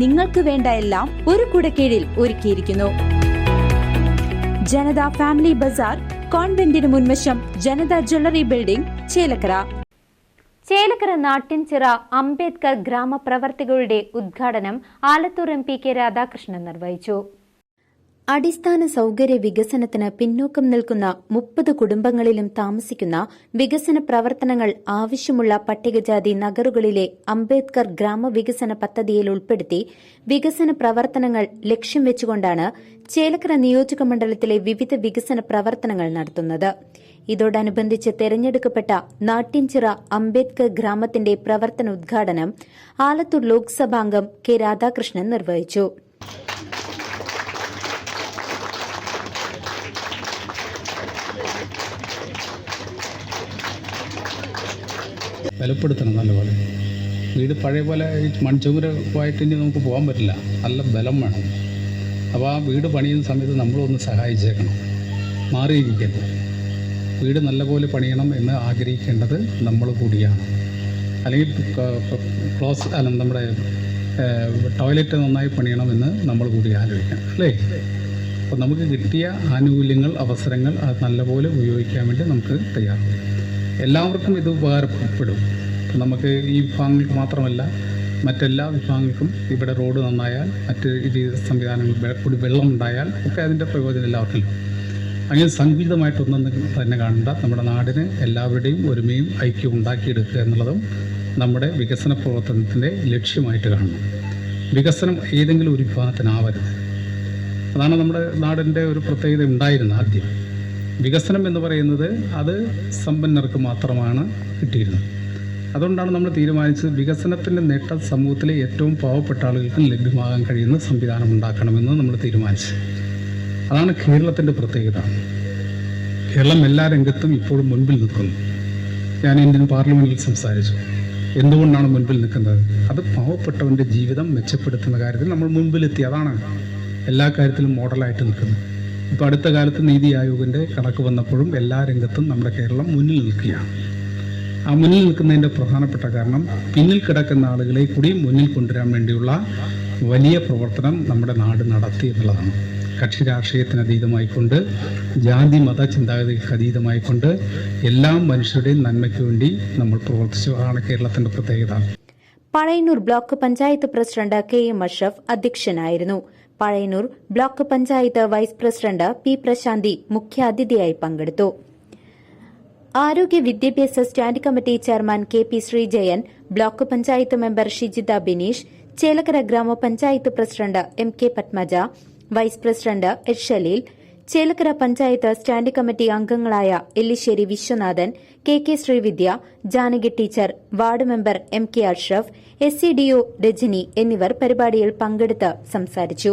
നിങ്ങൾക്ക് വേണ്ട എല്ലാം ഒരു കുടക്കീഴിൽ ഒരുക്കിയിരിക്കുന്നു. ജനത ഫാമിലി ബസാർ കോൺവെന്റിന് മുൻവശം ജനത ജ്വല്ലറി ബിൽഡിംഗ് ചേലക്കര. ചേലക്കര നാട്ടിൻചിറ അംബേദ്കർ ഗ്രാമപ്രവർത്തികളുടെ ഉദ്ഘാടനം Alathur M P K Radhakrishnan നിർവഹിച്ചു. അടിസ്ഥാന സൗകര്യ വികസനത്തിന് പിന്നോക്കം നിൽക്കുന്ന മുപ്പത് കുടുംബങ്ങളിലും താമസിക്കുന്ന വികസന പ്രവർത്തനങ്ങൾ ആവശ്യമുള്ള പട്ടികജാതി നഗറുകളിലെ അംബേദ്കർ ഗ്രാമവികസന പദ്ധതിയിൽ ഉൾപ്പെടുത്തി വികസന പ്രവർത്തനങ്ങൾ ലക്ഷ്യം വെച്ചുകൊണ്ടാണ് ചേലക്കര നിയോജക മണ്ഡലത്തിലെ വിവിധ വികസന പ്രവർത്തനങ്ങൾ നടത്തുന്നത്. ഇതോടനുബന്ധിച്ച് തെരഞ്ഞെടുക്കപ്പെട്ട നാട്ടിൻചിറ അംബേദ്കർ ഗ്രാമത്തിന്റെ പ്രവർത്തന ഉദ്ഘാടനം ആലത്തൂർ ലോക്സഭാംഗം കെ രാധാകൃഷ്ണൻ നിർവഹിച്ചു. ബലപ്പെടുത്തണം നല്ലപോലെ. വീട് പഴയ പോലെ മൺചുമരമായിട്ട് ഇനി നമുക്ക് പോകാൻ പറ്റില്ല. നല്ല ബലം വേണം. അപ്പോൾ ആ വീട് പണിയുന്ന സമയത്ത് നമ്മളൊന്ന് സഹായിച്ചേക്കണം. മാറിയിരിക്കരുത് വീട് നല്ലപോലെ പണിയണം എന്ന് ആഗ്രഹിക്കേണ്ടത് നമ്മൾ കൂടിയാണ്. അല്ലെങ്കിൽ ക്ലോസ് അല്ല നമ്മുടെ ടോയ്ലറ്റ് നന്നായി പണിയണമെന്ന് നമ്മൾ കൂടി ആലോചിക്കണം. അല്ലേ? അപ്പോൾ നമുക്ക് കിട്ടിയ ആനുകൂല്യങ്ങൾ അവസരങ്ങൾ അത് നല്ലപോലെ ഉപയോഗിക്കാൻ വേണ്ടി നമുക്ക് തയ്യാറാണ്. എല്ലാവർക്കും ഇത് ഉപകാരപ്പെടും. നമുക്ക് ഈ വിഭാഗങ്ങൾക്ക് മാത്രമല്ല മറ്റെല്ലാ വിഭാഗങ്ങൾക്കും ഇവിടെ റോഡ് നന്നായാൽ മറ്റ് ഈ സംവിധാനങ്ങൾ കൂടി വെള്ളം ഉണ്ടായാൽ ഒക്കെ അതിന്റെ പ്രയോജനം എല്ലാവർക്കും അങ്ങനെ സങ്കുചിതമായിട്ടൊന്നും തന്നെ കാണണ്ട നമ്മുടെ നാടിന് എല്ലാവരുടെയും ഒരുമയും ഐക്യം ഉണ്ടാക്കിയെടുക്കുക എന്നുള്ളതും നമ്മുടെ വികസന പ്രവർത്തനത്തിന്റെ ലക്ഷ്യമായിട്ട് കാണണം. വികസനം ഏതെങ്കിലും ഒരു വിഭാഗത്തിനാവരുത്. അതാണ് നമ്മുടെ നാടിന്റെ ഒരു പ്രത്യേകത ഉണ്ടായിരുന്നത് ആദ്യം. വികസനം എന്ന് പറയുന്നത് അത് സമ്പന്നർക്ക് മാത്രമാണ് കിട്ടിയിരുന്നത്. അതുകൊണ്ടാണ് നമ്മൾ തീരുമാനിച്ചത് വികസനത്തിന്റെ നേട്ടം സമൂഹത്തിലെ ഏറ്റവും പാവപ്പെട്ട ആളുകൾക്കും ലഭ്യമാകാൻ കഴിയുന്ന സംവിധാനം ഉണ്ടാക്കണമെന്ന് നമ്മൾ തീരുമാനിച്ചു അതാണ് കേരളത്തിന്റെ പ്രത്യേകത. കേരളം എല്ലാ രംഗത്തും ഇപ്പോഴും മുൻപിൽ നിൽക്കുന്നു. ഞാൻ ഇന്ത്യൻ പാർലമെന്റിൽ സംസാരിച്ചു. എന്തുകൊണ്ടാണ് മുൻപിൽ നിൽക്കുന്നത്? അത് പാവപ്പെട്ടവന്റെ ജീവിതം മെച്ചപ്പെടുത്തുന്ന കാര്യത്തിൽ നമ്മൾ മുൻപിലെത്തി. അതാണ് എല്ലാ കാര്യത്തിലും മോഡലായിട്ട് നിൽക്കുന്നത്. ഇപ്പോൾ അടുത്ത കാലത്ത് നീതി ആയോഗിന്റെ കണക്ക് വന്നപ്പോഴും എല്ലാ രംഗത്തും നമ്മുടെ കേരളം മുന്നിൽ നിൽക്കുകയാണ്. ആ മുന്നിൽ നിൽക്കുന്നതിന്റെ പ്രധാനപ്പെട്ട കാരണം പിന്നിൽ കിടക്കുന്ന ആളുകളെ കൂടി മുന്നിൽ കൊണ്ടുവരാൻ വേണ്ടിയുള്ള വലിയ പ്രവർത്തനം നമ്മുടെ നാട് നടത്തി എന്നുള്ളതാണ്. കക്ഷി രാഷ്ട്രീയത്തിന് അതീതമായിക്കൊണ്ട് ജാതി മത ചിന്താഗതികൾക്ക് അതീതമായിക്കൊണ്ട് എല്ലാ മനുഷ്യരുടെയും നന്മയ്ക്ക് വേണ്ടി നമ്മൾ പ്രവർത്തിച്ചു. അതാണ് കേരളത്തിന്റെ പ്രത്യേകത. Pazhayannur block panchayat president K M Ashraf അധ്യക്ഷനായിരുന്നു. Pazhayannur block panchayat vice president P Prashanthi മുഖ്യാതിഥിയായി പങ്കെടുത്തു. ആരോഗ്യ വിദ്യാഭ്യാസ standing committee chairman K P Sreejayan block panchayat member Shijitha Bineesh Chelakkara ഗ്രാമപഞ്ചായത്ത് president M K Padmaja vice president H Shaleel Chelakkara panchayat standing committee അംഗങ്ങളായ Ellissery Viswanathan K K Sreevidya Janaki teacher ward member M K Ashraf S C D O Rajani എന്നിവർ പരിപാടിയിൽ പങ്കെടുത്ത് സംസാരിച്ചു.